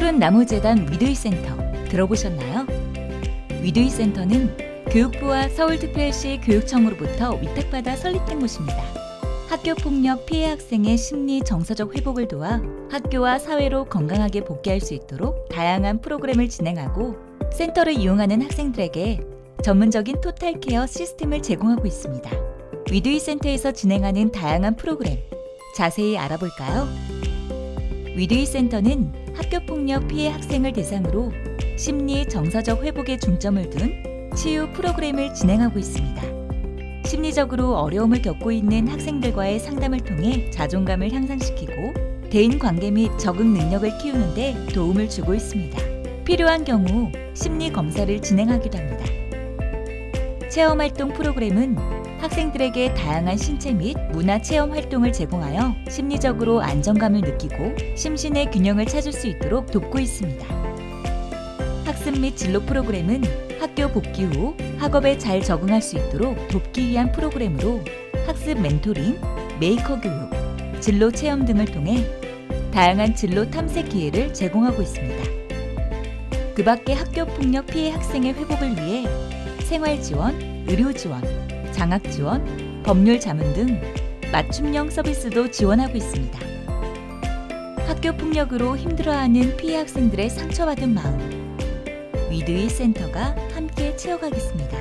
푸른 나무 재단 위드이 센터 들어보셨나요? 위드이 센터는 교육부와 서울특별시 교육청으로부터 위탁받아 설립된 곳입니다. 학교 폭력 피해 학생의 심리 정서적 회복을 도와 학교와 사회로 건강하게 복귀할 수 있도록 다양한 프로그램을 진행하고 센터를 이용하는 학생들에게 전문적인 토탈 케어 시스템을 제공하고 있습니다. 위드이 센터에서 진행하는 다양한 프로그램 자세히 알아볼까요? 위드이 센터는 학교 폭력 피해 학생을 대상으로 심리 정서적 회복에 중점을 둔 치유 프로그램을 진행하고 있습니다. 심리적으로 어려움을 겪고 있는 학생들과의 상담을 통해 자존감을 향상시키고 대인 관계 및 적응 능력을 키우는데 도움을 주고 있습니다. 필요한 경우 심리 검사를 진행하기도 합니다. 체험 활동 프로그램은 학생들에게 다양한 신체 및 문화 체험 활동을 제공하여 심리적으로 안정감을 느끼고 심신의 균형을 찾을 수 있도록 돕고 있습니다. 학습 및 진로 프로그램은 학교 복귀 후 학업에 잘 적응할 수 있도록 돕기 위한 프로그램으로 학습 멘토링, 메이커 교육, 진로 체험 등을 통해 다양한 진로 탐색 기회를 제공하고 있습니다. 그 밖에 학교 폭력 피해 학생의 회복을 위해 생활 지원, 의료 지원, 장학 지원, 법률 자문 등 맞춤형 서비스도 지원하고 있습니다. 학교 폭력으로 힘들어하는 피해 학생들의 상처받은 마음, 위드이 센터가 함께 채워가겠습니다.